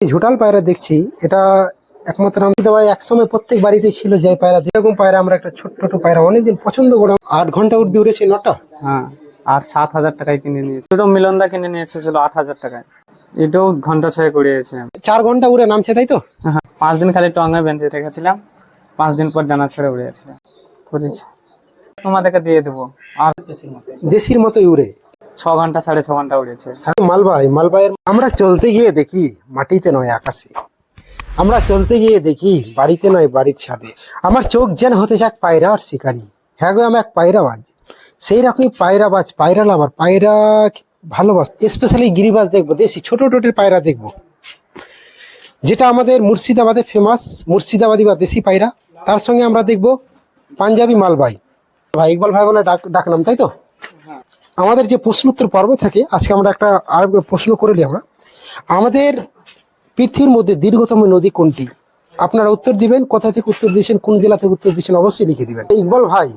ঝোটাল পায়রা দেখছি এটা একমাত্র আমি তো ভাই একসময় প্রত্যেক বাড়িতেই ছিল যে পায়রা যেরকম পায়রা আমরা একটা ছোট্ট ছোট পায়রা অনেকদিন পছন্দ করলাম আট ঘণ্টা উর্দি উড়েছে নটা হ্যাঁ আর সাত হাজার টাকায় কিনে নিয়েছে। দুটো মিলনদা কিনে নিয়ে এসেছিল আট হাজার টাকায়। এটাও ঘণ্টা ছয় উড়িয়েছে। চার ঘণ্টা উড়ে নামছে তাই তো? হ্যাঁ পাঁচ দিন খালি টঙ্গায় বেঁধে রেখেছিলাম। পাঁচ দিন পর ডানা ছেড়ে উড়িয়েছিলাম করেছি। তোমাদেরকে দিয়ে দেবো। আর দেশির মতোই উড়ে। ছ ঘণ্টা সাড়ে ছ ঘণ্টা উড়েছে মালবাই মালবাইয়ের আমরা চলতে গিয়ে দেখি মাটিতে নয় আকাশে। আমরা চলতে গিয়ে দেখি বাড়িতে নয় বাড়ির ছাদে। আমার চোখ যেন হতে যাক পায়রা আর শিকারি। হ্যাঁ গো আমি এক পায়রাবাজ সেই রকমই পায়রাবাজ পায়রা লাভার পায়রা ভালোবাস স্পেশালি গিরিবাজ দেখব দেশি ছোট ছোটের পায়রা দেখব। যেটা আমাদের মুর্শিদাবাদে ফেমাস মুর্শিদাবাদী বা দেশি পায়রা। তার সঙ্গে আমরা দেখব পাঞ্জাবি মালবাই ভাই ইকবাল ভাই বলে ডাক ডাকনাম তাই তো? আমাদের যে প্রশ্ন উত্তর পর্ব থাকে, আজকে আমরা একটা আর প্রশ্ন করে নিই আমরা। আমাদের পৃথিবীর মধ্যে দীর্ঘতম নদী কোনটি? আপনারা উত্তর দিবেন, কোথা থেকে উত্তর দিয়েছেন, কোন জেলা থেকে উত্তর দিয়েছেন অবশ্যই লিখে দিবেন। ইকবাল ভাই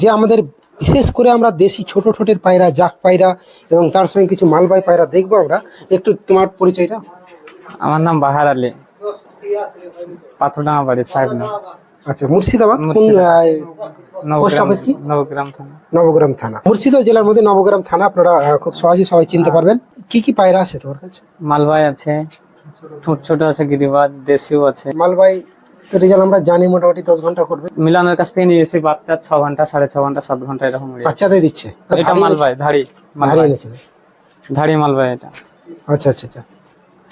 যে আমাদের বিশেষ করে আমরা দেশি ছোট ছোটের পায়রা, জাক পায়রা এবং তার সঙ্গে কিছু মালবাই পায়রা দেখব আমরা। একটু তোমার পরিচয়টা। আমার নাম বাহার আলী। পাথরডাঙ্গা বাড়ি সাহেব না। আচ্ছা মুর্শিদাবাদ কোন পোস্ট অফিস কি? নবগ্রাম থানা। নবগ্রাম থানা। মুর্শিদাবাদ জেলার মধ্যে নবগ্রাম থানা আপনারা খুব সহজে সবাই চিনতে পারবেন। কি কি পায়রা আছে তোমার কাছে? মালবাই আছে ছোট ছোট আছে গিরিবাজ দেশিও আছে। মালবাই রেজাল্ট আমরা জানি মোটামুটি দশ ঘণ্টা করবে। মিলানের কাছ থেকে নিয়ে এসে বাচ্চা ছ ঘণ্টা সাড়ে ছ ঘণ্টা সাত ঘণ্টা এরকম বাচ্চাদের দিচ্ছে। এটা মালবাই ধাড়ি ভারী এনেছিল ধাড়ি মালবাই এটা। আচ্ছা আচ্ছা আচ্ছা।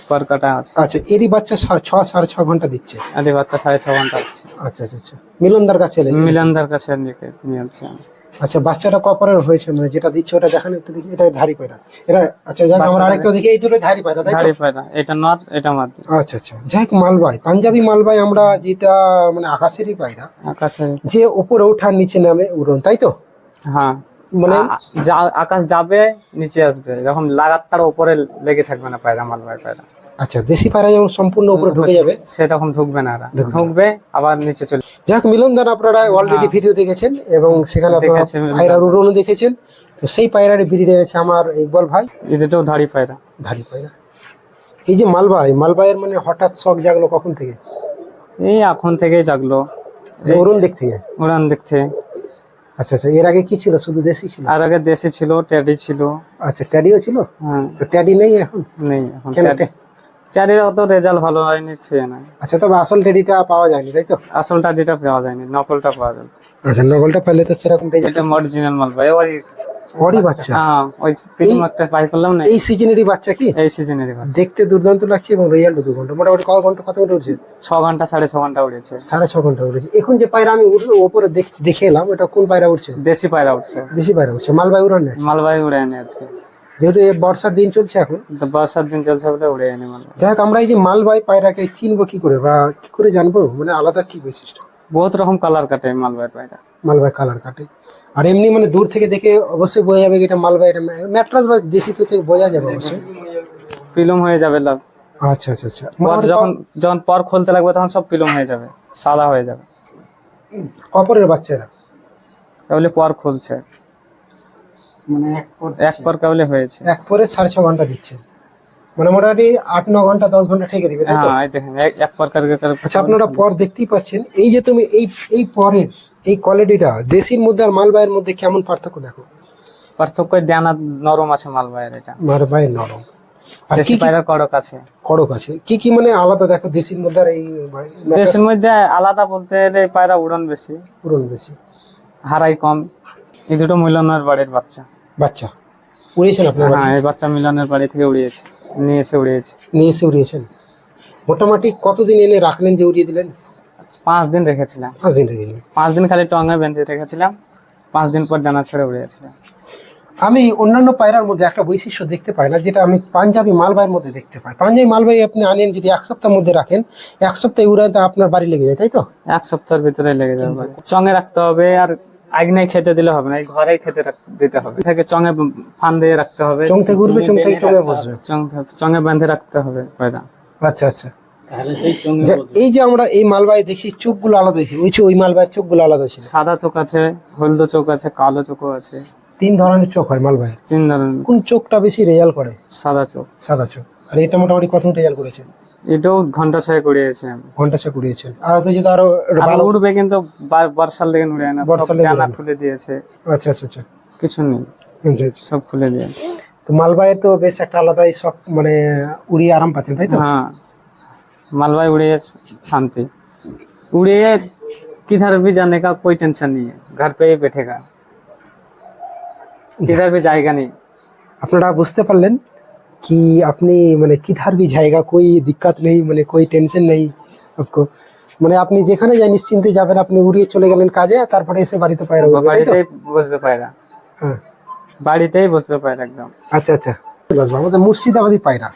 করকাটা আছে। আচ্ছা এরই বাচ্চা ছ- সাড়ে ছ ঘণ্টা দিচ্ছে। আরে বাচ্চা সাড়ে ছ ঘণ্টা আছে আচ্ছা আচ্ছা আচ্ছা। মিলনদার কাছে মিলনদার কাছে নিয়ে আসছি আচ্ছা বাচ্চাটা কপারের হয়েছে? মানে যেটা দিচ্ছে ওটা দেখানো একটু দেখি। এটা ধারি পায়রা। এটা আচ্ছা যাক আমরা আরেকটা দেখি। এই দুটো ধারি পায়রা তাই তো? পায়রা। এটা নট এটা মাদি আচ্ছা আচ্ছা। যাই হোক মালবাই। পাঞ্জাবি মালবাই আমরা যেটা মানে আকাশেরই পায়রা। আকাশে যে উপরে ওঠার নিচে নামে উড়ন তাই তো? হ্যাঁ। মানে আকাশ যাবে নিচে আসবে। যখন লাগাতার উপরে লেগে থাকবে না পায়রা মালবাই পায়রা। আচ্ছা দেশি পায়রা যেমন সম্পূর্ণ উপরে ঢুকে যাবে? সেরকম ঢুকবে না ঢুকবে আবার নিচে চলে যাক মিলন দান আপনারা অলরেডি ভিডিও দেখেছেন এবং সেখানে আপনারা হ্যাঁ। পায়রার উড়নও দেখেছেন। তো সেই পায়রার ব্রিড এনেছে আমার ইকবাল ভাই। এদেরও ধাড়ি পায়রা। ধারি পায়রা। এই যে মালবাই মালবাইয়ের মানে হঠাৎ শখ জাগলো কখন থেকে? এই এখন থেকেই জাগলো। অরুণ দিক থেকে উড়ান দেখতে। আচ্ছা আচ্ছা এর আগে কি ছিল? শুধু দেশি ছিল? আর আগে দেশি ছিল ট্যাডি ছিল। আচ্ছা ট্যাডিও ছিল? হ্যাঁ। তো ট্যাডি নেই এখন? নেই এখন ট্যাডি। ট্যাডির অত রেজাল্ট ভালো হয়নি ছুঁয়ে না আচ্ছা তবে আসল ট্যাডিটা পাওয়া যায়নি তাই তো? আসল ট্যাডিটা পাওয়া যায়নি নকলটা পাওয়া যাচ্ছে। আচ্ছা নকলটা পেলে তো সেরকম রেজাল্ট এটা অরিজিনাল মাল ভাই ওরই বাচ্চা। হ্যাঁ ওই পিছন একটা পাই করলাম না? এই সিজনেরই বাচ্চা কি? এই সিজনেরই মাল দেখতে দুর্দান্ত লাগছে এবং রেজাল্ট দু ঘণ্টা। মোটামুটি কত ঘণ্টা কত ঘণ্টা উঠছে? ছ ঘণ্টা সাড়ে ছ ঘণ্টা উড়েছে সাড়ে ছ ঘণ্টা উঠেছে। এখন যে পায়রা আমি উঠল ওপরে দেখ- দেখে এলাম ওটা কোন পায়রা উঠছে? দেশি পায়রা উঠছে। দেশি পায়রা উঠছে। মালবাই উড়ান মালবাই উড়ে এনে আজকে। যেহেতু এই বর্ষার দিন চলছে এখন। তো বর্ষার দিন চলছে বলে উড়ে এনে মালবাই যাই হোক আমরা এই যে মালবাই পায়রাকে চিনবো কি করে বা কি করে জানব? মানে আলাদা কি বৈশিষ্ট্য? বহুত রকম কালার কাটে মালবাই পায়রা। মালবাই কালার কাটে। আর এমনি মানে দূর থেকে দেখে অবশ্যই বোঝা যাবে কি এটা মালবাই এটা ম্যাট্রাস বা দেশি তো থেকে বোঝা যাবে অবশ্যই। পিলম হয়ে যাবে লাভ আচ্ছা আচ্ছা আচ্ছা। পর যখন যখন পর খুলতে লাগবে তখন সব পিলম হয়ে যাবে সাদা হয়ে যাবে। কপরের বাচ্চারা? কেবলে পর খুলছে। মানে এক পর কেবলে হয়েছে। এক পরে সাড়ে ছ ঘণ্টা দিচ্ছে। মানে মোটামুটি আট ন ঘণ্টা দশ ঘণ্টা ঠেকে দিবে তাই তো? হ্যাঁ এক- এক পর করে করে আচ্ছা আপনারা পর দেখতেই পাচ্ছেন এই যে তুমি এই এই পরের এই কোয়ালিটিটা দেশির মধ্যে আর মালবাইয়ের মধ্যে কেমন পার্থক্য দেখো? পার্থক্য ডানা নরম আছে মালবাইয়ের এটা। মালবাইয়ের নরম। আর দেশি কি কি পায়রার কড়ক আছে। আছে। কি কি মানে আলাদা দেখো দেশির মধ্যে আর এই দেশের মধ্যে আলাদা বলতে এই পায়রা উড়ন বেশি। পুরন বেশি। হারাই কম। এই দুটো মিলনের বাড়ির বাচ্চা। বাচ্চা। উড়িয়েছেন আপনারা হ্যাঁ এই বাচ্চা মিলনের বাড়ি থেকে উড়িয়েছে। নিয়ে এসে উড়িয়েছে। নিয়ে এসে উড়িয়েছেন। মোটামুটি কতদিন এনে রাখলেন যে উড়িয়ে দিলেন? পাঁচ দিন রেখেছিলাম। পাঁচ দিন রেখে দিলেন। পাঁচ দিন খালি টঙ্গায় বেঁধে রেখেছিলাম। পাঁচ দিন পর ডানা ছেড়ে উড়িয়েছিলাম। আমি অন্যান্য পায়রার মধ্যে একটা বৈশিষ্ট্য দেখতে পাই না যেটা আমি পাঞ্জাবি মালবাইয়ের মধ্যে দেখতে পাই। পাঞ্জাবি মালবাই আপনি আনেন যদি এক সপ্তাহের মধ্যে রাখেন এক সপ্তাহে উড়ায় তা আপনার বাড়ি লেগে যায় তাই তো? এক সপ্তাহের ভিতরে লেগে যাবে। চঙে রাখতে হবে আর আগনায় খেতে দিলে হবে না এই ঘরেই খেতে দিতে হবে। থেকে চঙে ফান দিয়ে রাখতে হবে। চং থেকে উঠবে চং থেকে চঙে বসবে। চং- চঙে বেঁধে রাখতে হবে পায়রা আচ্ছা আচ্ছা। এই যে আমরা এই মালবাই দেখছি চোখগুলো আলাদা দেখি। ওই যে ওই মালবাইয়ের চোখগুলো আলাদা ছিল। সাদা চোখ আছে হলদে চোখ আছে কালো চোখও আছে। তিন ধরনের চোখ হয় মালবাইয়ের তিন ধরনের। কোন চোখটা বেশি রেজাল্ট করে? সাদা চোখ। সাদা চোখ। আর এটা মোটামুটি কত রেজাল্ট করেছে? এটাও ঘন্টা ছয় উড়িয়েছে আমি ঘন্টা ছয় কুড়িয়েছেন আর তো যেটা আরো আর ভালো উড়বে কিন্তু বার- বর্ষার লেগে উড়ে না বর্ষার সব লেগে জানা উড়ে না। খুলে দিয়েছে আচ্ছা আচ্ছা আচ্ছা কিছু নেই আচ্ছা, আচ্ছা। সব খুলে দিয়েছে তো মালবাইয়ের তো বেশ একটা আলাদাই সব মানে উড়িয়ে আরাম পাচ্ছেন তাই তো हाँ मालवाई उड़िए शांति उड़िए किधर भी जाने का कोई टेंशन नहीं है घर पे ही बैठेगा किधर भी जाएगा नहीं আপনারা বুঝতে পারলেন कि আপনি মানে কিধার भी जाएगा कोई दिक्कत नहीं মানে कोई টেনশন নেই आपको মানে আপনি যেখানে যাই নিশ্চিন্তে যাবেন আপনি উড়িয়ে চলে গেলেন কাজে আর তারপরে এসে বাড়িতে পায়রা উড়বে তাই তো বাড়িতেই বসবে পায়রা হ্যাঁ বাড়িতেই বসবে পায়রা একদম আচ্ছা আচ্ছা বাসবো আমাদের মুর্শিদাবাদী পায়রা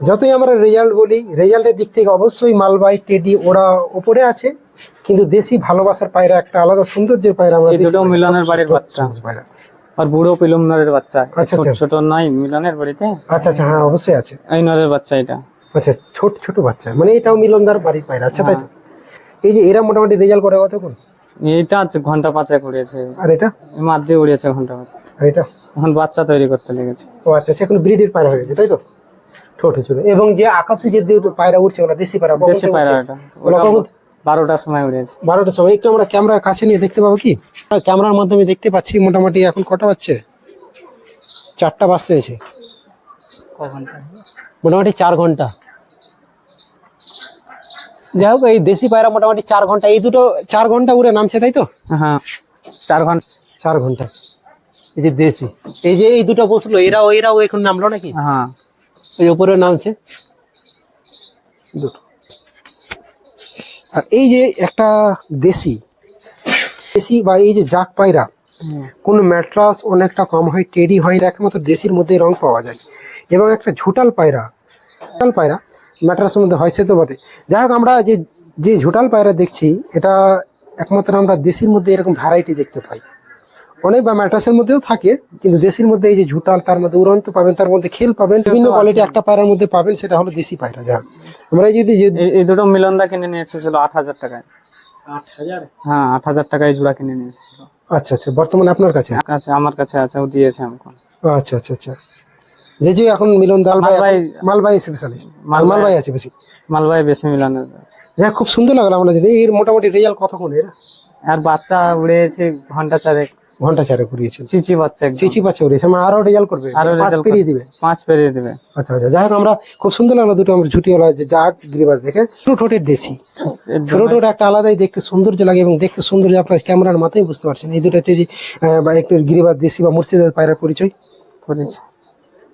যতই আমরা রেজাল্ট বলি রেজাল্টের দিক থেকে অবশ্যই মালবাই টেডি ওরা ওপরে আছে কিন্তু দেশি ভালোবাসার পায়রা একটা আলাদা সৌন্দর্যের পায়রা আমরা এই দেশি দুটো পায়রা। মিলনের বাড়ির বাচ্চা পায়রা আর বুড়ো পিলুম নরের বাচ্চা। আচ্ছা, ছোট আচ্ছা। ছোট নয় মিলনের বাড়িতে। আচ্ছা আচ্ছা হ্যাঁ অবশ্যই আছে। এই নরের বাচ্চা এটা। আচ্ছা ছোট ছোট বাচ্চা। মানে এটাও মিলনদার বাড়ির পায়রা আচ্ছা তাই তো? এই যে এরা মোটামুটি রেজাল্ট করে কতক্ষণ? এইটা আজ ঘণ্টা পাঁচেক উড়িয়েছে। আর এটা? মাছ দিয়ে উড়িয়েছে ঘণ্টা পাঁচেক। আর এটা? এখন বাচ্চা তৈরি করতে লেগেছে। ও আচ্ছা আচ্ছা এখন ব্রিডের পায়রা হয়ে গেছে তাই তো? ঠোঁট ছিল এবং যে আকাশে যে পায়রা উঠছে ওরা দেশি পায়রা দেশি পায়রা এটা। বারোটার সময় উড়িয়েছে বারোটার সময়। একটু আমরা ক্যামেরার কাছে নিয়ে দেখতে পাবো কি? ক্যামেরার মাধ্যমে দেখতে পাচ্ছি মোটামুটি এখন কটা বাজছে? চারটা বাজতে এসে মোটামুটি চার ঘণ্টা। যাই হোক এই দেশি পায়রা মোটামুটি চার ঘণ্টা। এই দুটো চার ঘণ্টা উড়ে নামছে তাই তো? হ্যাঁ চার ঘণ্টা। চার ঘণ্টা। এই যে দেশি। এই যে এই দুটো বসল এরাও এরাও এখন নামলো নাকি? হ্যাঁ। এই উপরে নামছে। দুটো। আর এই যে একটা দেশি দেশি বা এই যে জাক পায়রা কোন ম্যাট্রাস অনেকটা কম হয় টেডি হয় না একমাত্র দেশির মধ্যে রং পাওয়া যায়। এবং একটা ঝুটাল পায়রা ঝুটাল পায়রা ম্যাট্রাসের মধ্যে হয় সে তো বটে। যাই হোক আমরা যে যে ঝুটাল পায়রা দেখছি এটা একমাত্র আমরা দেশির মধ্যে এরকম ভ্যারাইটি দেখতে পাই। অনেক বা ম্যাট্রাসের মধ্যেও থাকে কিন্তু দেশির মধ্যে এই যে ঝুটাল তার মধ্যে উড়ন্ত পাবেন তার মধ্যে খেল পাবেন বিভিন্ন কোয়ালিটি একটা পায়রার মধ্যে পাবেন সেটা হলো দেশি পায়রা যা আমরা যদি যে- এই- দুটো মিলনদা কিনে নিয়ে এসেছিল আট হাজার টাকায়। হ্যাঁ আট হাজার টাকায় জোড়া কিনে নিয়ে এসেছিল। আচ্ছা আচ্ছা বর্তমানে আপনার কাছে? কাছে আমার কাছে আছে ও দিয়েছে আমাকে। ও, আচ্ছা আচ্ছা আচ্ছা। যে যে এখন মিলন দাল ভাই মালবাই- স্পেশালিস্ট মালবাই- মালবাই আছে বেশি মালবাই বেশি মিলনের আছে। খুব সুন্দর লাগল আমরা যদি এর মোটামুটি রেজাল্ট কতক্ষণ এর? আর বাচ্চা উড়িয়েছে ঘণ্টা চারেক। ঘণ্টা চারে করিয়েছেন চিচি বাচ্চা একদম। চিচি বাচ্চা উড়িয়েছে মানে আরও রেজাল্ট করবে। আরও পাঁচ রেজাল্ট পেরিয়ে দিবে। পাঁচ পেরিয়ে দিবে। আচ্ছা আচ্ছা যাই হোক আমরা খুব সুন্দর লাগল দুটো আমরা ঝুটিওয়ালা যে জাগ গিরিবাজ দেখে। ছোট ঠোঁটের দেশি। ছোট ঠোঁট একটা আলাদাই দেখতে সৌন্দর্য লাগে এবং দেখতে সৌন্দর্য আপনার ক্যামেরার মাথায় বুঝতে পারছেন। এই দুটো টেরি বা একটু গিরিবাজ দেশি বা মুর্শিদাবাদ পায়রার পরিচয়।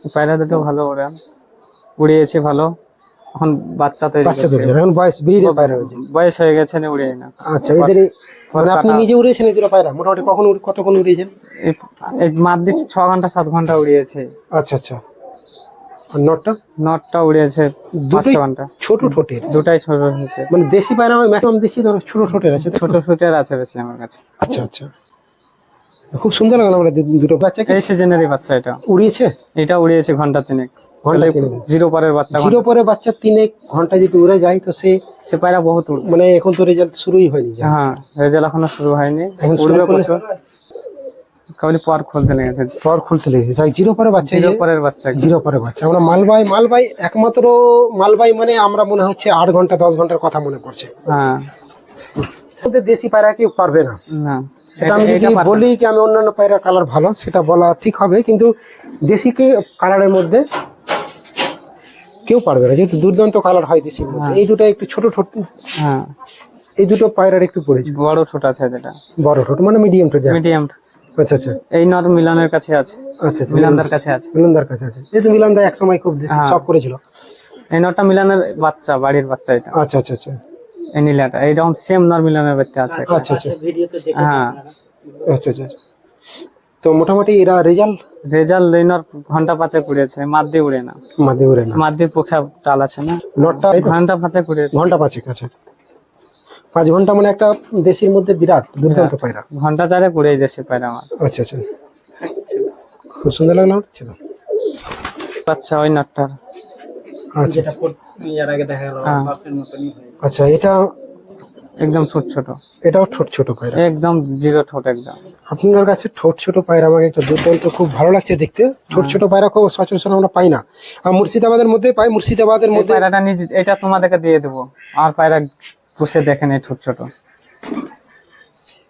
এই পায়রা দুটো ভালো ওরা। উড়িয়েছে ভালো। এখন বাচ্চা তৈরি বাচ্চা দুটো এখন বয়স ব্রিডের পায়রা হয়েছে। বয়স হয়ে গেছে না উড়িয়ে না। আচ্ছা এদের মানে আপনি নিজে উড়িয়েছেন এই পায়রা? মোটামুটি কখন উড়ে- কতক্ষণ উড়িয়েছেন? এই দিচ্ছে ছ ঘণ্টা সাত ঘণ্টা উড়িয়েছে। আচ্ছা আচ্ছা। আর নটটা? নটটা উড়িয়েছে দুটো ঘণ্টা। ছোট ঠোঁটের? দুটাই ছোট হয়েছে মানে দেশি পায়রা আমি ম্যাক্সিমাম দেখছি ধরো ছোট ঠোঁটের আছে? ছোট ঠোঁটের আছে বেশি আমার কাছে। আচ্ছা আচ্ছা। খুব সুন্দর লাগল আমরা দুটো বাচ্চাকে এই সিজনেরই বাচ্চা এটা। উড়িয়েছে? এটা উড়িয়েছে ঘণ্টা তিনেক। ঘণ্টা জিরো পরের বাচ্চা জিরো পরে বাচ্চা তিনে ঘণ্টা যদি উড়ে যায় তো সে সে পায়রা বহুত উড়। মানে এখন তো রেজাল্ট শুরুই হয়নি হ্যাঁ রেজাল্ট এখনও শুরু হয়নি। উড়বে কাবলি পর খুলতে লেগেছে। পর খুলতে লেগেছে। তাই জিরো পরে বাচ্চা জিরো পরের বাচ্চা। জিরো পরে বাচ্চা। আমরা মালবাই মালবাই একমাত্র মালবাই মানে আমরা মনে হচ্ছে আট ঘণ্টা দশ ঘণ্টার কথা মনে পড়ছে। হ্যাঁ। দেশি পায়রা কেউ পারবে না। না। এটা আমি যদি বলি কি আমি অন্যান্য পায়রা কালার ভালো সেটা বলা ঠিক হবে কিন্তু দেশিকে কালারের মধ্যে কেউ পারবে না যেহেতু দুর্দান্ত কালার হয় দেশির মধ্যে। এই দুটো একটু ছোট ঠোঁট হ্যাঁ। এই দুটো পায়রার একটু পড়েছে বড় ছোট আছে যেটা। বড় ঠোঁট মানে মিডিয়াম যায় মিডিয়াম আচ্ছা আচ্ছা। এই নর মিলনের কাছে আছে। আচ্ছা আচ্ছা। মিলানদার কাছে আছে। মিলনদার কাছে আছে। যেহেতু মিলনদা এক সময় খুব দেশি হ্যাঁ। সব করেছিল। এই নরটা মিলানের বাচ্চা বাড়ির বাচ্চা এটা। আচ্ছা আচ্ছা আচ্ছা। নীলাটা। এইরকম সেম নর মিলনের বাচ্চা আছে। আচ্ছা আচ্ছা হ্যাঁ। আচ্ছা আচ্ছা আচ্ছা। তো মোটামুটি এরা রেজাল্ট? রেজাল্ট এই নর ঘণ্টা পাঁচে উড়েছে মাদ দিয়ে উড়ে না। মাঝে উড়ে না। মাদ দিয়ে পোখা টাল আছে না? নটটা ঘণ্টা পাঁচে উড়েছে। ঘণ্টা পাঁচেক আচ্ছা আচ্ছা। পাঁচ ঘণ্টা মানে একটা দেশির মধ্যে বিরাট দুর্দান্ত পায়রা। ঘণ্টা চারে উড়ে দেশে পায়রা আমার আচ্ছা আচ্ছা। খুব সুন্দর লাগল ছিল। বাচ্চা ওই নটটার। আচ্ছা। হ্যাঁ। আচ্ছা এটা একদম ছোট ছোট। এটাও ছোট ছোট পায়রা? একদম জিরো ঠোঁট একদম। আপনার কাছে ছোট ছোট পায়রা আমাকে একটা দুর্দান্ত খুব ভালো লাগছে দেখতে। ছোট ছোট পায়রা খুব সচরাচর আমরা পাই না। আর মুর্শিদাবাদের মধ্যে পাই মুর্শিদাবাদের এই মধ্যে পায়রাটা নিজে এটা তোমাদেরকে দিয়ে দেবো। আর পায়রা বসে দেখেন এই ছোট ছোট।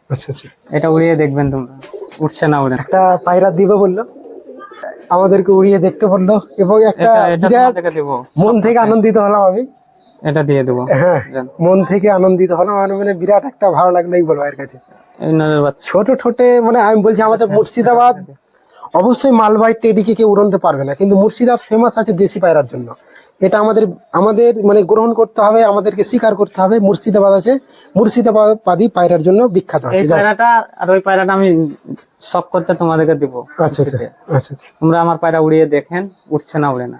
আচ্ছা আচ্ছা। এটা উড়িয়ে দেখবেন তোমরা। উঠছে না উড়ে একটা পায়রা দিবে বলল। আমাদেরকে উড়িয়ে দেখতে বলল এবং একটা বিরাট মন থেকে আনন্দিত হলাম আমি। এটা দিয়ে দেবো। হ্যাঁ মন থেকে আনন্দিত হলাম আমার মানে বিরাট একটা ভালো লাগল এই বলব এর কাছে। ছোট ঠোঁটে মানে আমি বলছি আমাদের মুর্শিদাবাদ অবশ্যই মালবাহী টেডিকে কেউ উড়নতে পারবে না কিন্তু মুর্শিদাবাদ ফেমাস আছে দেশি পায়রার জন্য। এটা আমাদের আমাদের মানে গ্রহণ করতে হবে আমাদেরকে স্বীকার করতে হবে মুর্শিদাবাদ আছে মুর্শিদাবাদী পায়রার জন্য বিখ্যাত আছে। পায়রাটা আর ওই পায়রাটা আমি শখ করতে তোমাদেরকে দিব। আচ্ছা আচ্ছা আচ্ছা আচ্ছা। তোমরা আমার পায়রা উড়িয়ে দেখেন উঠছে না উড়ে না।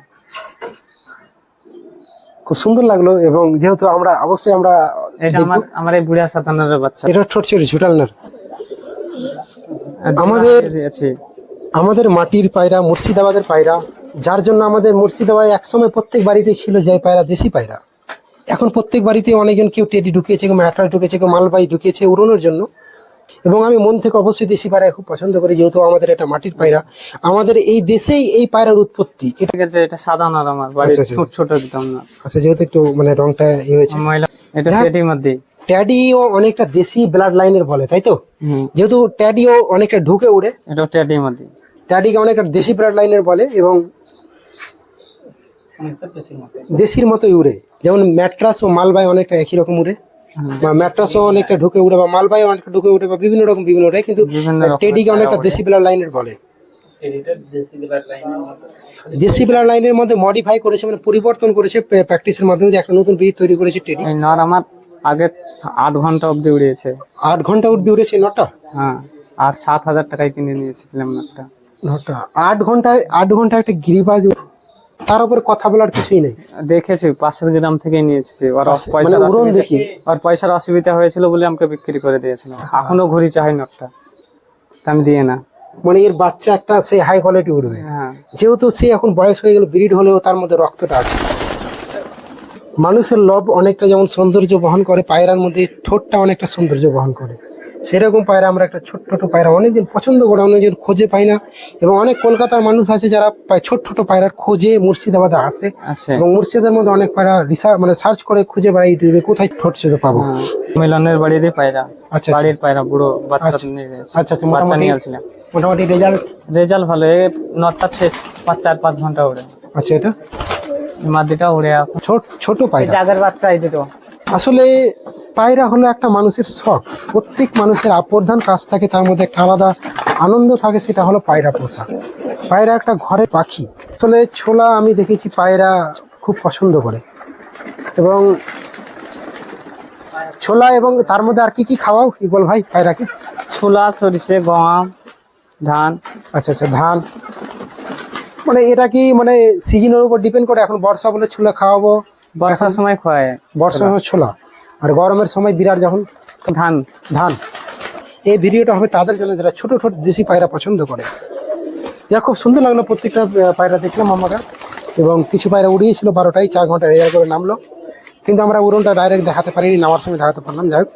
খুব সুন্দর লাগল এবং যেহেতু আমরা অবশ্যই আমরা এটা আমার আমার এই বুড়িয়া সাতান্নের বাচ্চা। এটা ছোট ছোট ঝুটালনার। আর আমাদের- আমাদের মাটির পায়রা মুর্শিদাবাদের পায়রা যার জন্য আমাদের মুর্শিদাবাদ একসময় প্রত্যেক বাড়িতেই ছিল যে পায়রা দেশি পায়রা। এখন প্রত্যেক বাড়িতে অনেকজন কেউ টেডি ঢুকিয়েছে কেউ ম্যাট্রাস ঢুকিয়েছে কেউ মালবাই ঢুকিয়েছে উড়োনোর জন্য। এবং আমি মন থেকে অবশ্যই দেশি পায়রা খুব পছন্দ করি যেহেতু আমাদের এটা মাটির পায়রা। আমাদের এই দেশেই এই পায়রার উৎপত্তি। এটা এটা সাদা আমার বাড়ির আচ্ছা, আচ্ছা। ছোট ছোট একদম না। আচ্ছা যেহেতু একটু মানে রংটা ইয়ে হয়েছে। এটা। সেটির মধ্যে ট্যাডিও অনেকটা দেশি ব্লাড লাইনের বলে তাই তো? যেহেতু ট্যাডিও অনেকটা ঢুকে উড়ে এটা টেটির মধ্যে ট্যাডিকে অনেকটা দেশি ব্লাড লাইনের বলে এবং দেশির মতোই। উড়ে। যেমন ম্যাট্রাস ও মালবাই অনেকটা একই রকম উড়ে। বা ম্যাট্রাসও অনেকটা ঢুকে উড়ে বা মালবাই অনেকটা ঢুকে উড়ে বা বিভিন্ন রকম বিভিন্ন উড়ে। কিন্তু টেডিকে অনেকটা দেশি ব্লাড লাইনের বলে। দেশি লাইনের মধ্যে মডিফাই করেছে মানে পরিবর্তন করেছে প্র্যাকটিসের মাধ্যমে একটা নতুন ব্রিড তৈরি করেছে টেডি। এই নর আমার আগে আট ঘণ্টা অবধি উড়িয়েছে। আট ঘণ্টা উর্দি উড়েছে নটা হ্যাঁ আর সাত হাজার টাকায় কিনে নিয়ে এসেছিলাম নটটা নটা আট ঘন্টায় আট ঘণ্টা একটা গিরিবাজ তার উপরে কথা বলার কিছুই নেই। দেখেছি পাশের গ্রাম থেকে নিয়ে এসেছি ওর পয়সার মানে উড়ন দেখি? ওর পয়সার অসুবিধা হয়েছিল বলে আমাকে বিক্রি করে দিয়েছিল। এখনও ঘুরি চাই নটটা। আমি দিয়ে না। মানে এর বাচ্চা একটা সে হাই কোয়ালিটি উড়বে। হ্যাঁ। যেহেতু সে এখন বয়স হয়ে গেল ব্রিড হলেও তার মধ্যে রক্তটা আছে। মানুষের লব অনেকটা যেমন সৌন্দর্য বহন করে পায়রার মধ্যে ঠোঁটটা অনেকটা সৌন্দর্য বহন করে। সেরকম পায়রা আমরা একটা ছোট্ট ছোট পায়রা অনেকদিন পছন্দ করে অনেকজন খোঁজে পাই না। এবং অনেক কলকাতার মানুষ আছে যারা পায় ছোট ছোট পায়রার খোঁজে মুর্শিদাবাদে আসে। এবং মুর্শিদাবাদের মধ্যে অনেক পায়রা রিসার্চ মানে সার্চ করে খুঁজে বেড়ায় ইউটিউবে কোথায় ছোট ছোট পাবো। হ্যাঁ। মিলনের বাড়িরই পায়রা। আচ্ছা, বাড়ির পায়রা বুড়ো বাচ্চা আচ্ছা। আচ্ছা আচ্ছা মোটামুটি মোটামুটি রেজাল্ট রেজাল্ট ভালো নটটা শেষ পাঁচ চার পাঁচ ঘণ্টা উড়ে আচ্ছা এটা? মাদিটা এখন ছোট ছোট পায়রা। জাগের বাচ্চা এই দুটো। আসলে পায়রা হলো একটা মানুষের শখ। প্রত্যেক মানুষের আপ্রধান কাজ থাকে তার মধ্যে একটা আলাদা আনন্দ থাকে সেটা হলো পায়রা পোষা। পায়রা একটা ঘরে পাখি। আসলে ছোলা আমি দেখেছি পায়রা খুব পছন্দ করে। এবং ছোলা এবং তার মধ্যে আর কি কি খাওয়াও? কি বল ভাই পায়রাকে? ছোলা সরিষে গম ধান। আচ্ছা আচ্ছা ধান। মানে এটা কি মানে সিজনের উপর ডিপেন্ড করে এখন বর্ষা বলে ছোলা খাওয়াবো? বর্ষার সময় খায় বর্ষার সময় ছোলা। আর গরমের সময় বিরাট যখন ধান। ধান। এই ভিডিওটা হবে তাদের জন্য যারা ছোট ছোট দেশি পায়রা পছন্দ করে। যা খুব সুন্দর লাগল প্রত্যেকটা পায়রা দেখলাম আমরা। এবং কিছু পায়রা উড়িয়েছিল বারোটায় চার ঘণ্টা রেজাল্ট করে নামলো। কিন্তু আমরা উড়নটা ডাইরেক্ট দেখাতে পারিনি নামার সময় দেখাতে পারলাম। যাই হোক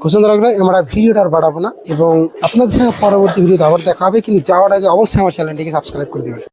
খুব সুন্দর লাগল। আমরা ভিডিওটা আর বাড়াবো না। এবং আপনাদের সঙ্গে পরবর্তী ভিডিওতে আবার দেখা হবে। কিন্তু যাওয়ার আগে অবশ্যই আমার চ্যানেলটিকে সাবস্ক্রাইব করে দেবেন।